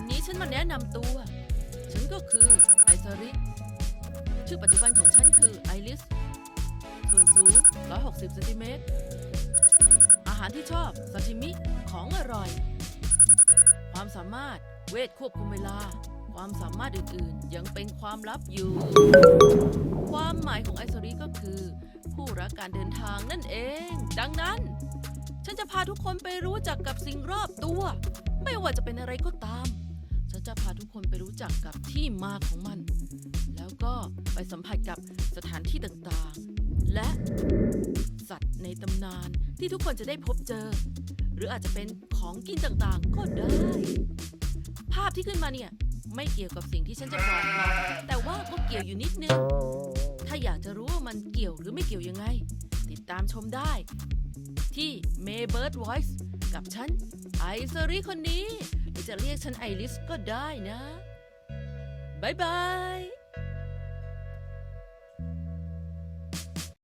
วันนี้ฉันมาแนะนำตัว ฉันก็คือไอซาริชื่อปัจจุบันของฉันคือไอริส ส่วนสูง 160เซนติเมตร อาหารที่ชอบซาชิมิ ของอร่อย ความสามารถ เวทควบคุมเวลา ความสามารถอื่นๆ ยังเป็นความลับอยู่ ความหมายของไอซาริก็คือ ผู้รักการเดินทางนั่นเอง ดังนั้น ฉันจะพาทุกคนไปรู้จักกับสิ่งรอบตัว ไม่ว่าจะเป็นอะไรก็ตาม จะพาทุกคนไปรู้จักกับที่มาของมัน แล้วก็ไปสัมผัสกับสถานที่ต่างๆ และสัตว์ในตำนานที่ทุกคนจะได้พบเจอ หรืออาจจะเป็นของกินต่างๆ ก็ได้ ภาพที่ขึ้นมาเนี่ย ไม่เกี่ยวกับสิ่งที่ฉันจะบอกมาแต่ว่าก็เกี่ยวอยู่นิดนึง ถ้าอยากจะรู้ว่ามันเกี่ยวหรือไม่เกี่ยวยังไง ติดตามชมได้ ที่ Maybird Voice กับฉันไอซอรี่คนนี้ จะเรียกฉันไอริสก็ได้นะบายบาย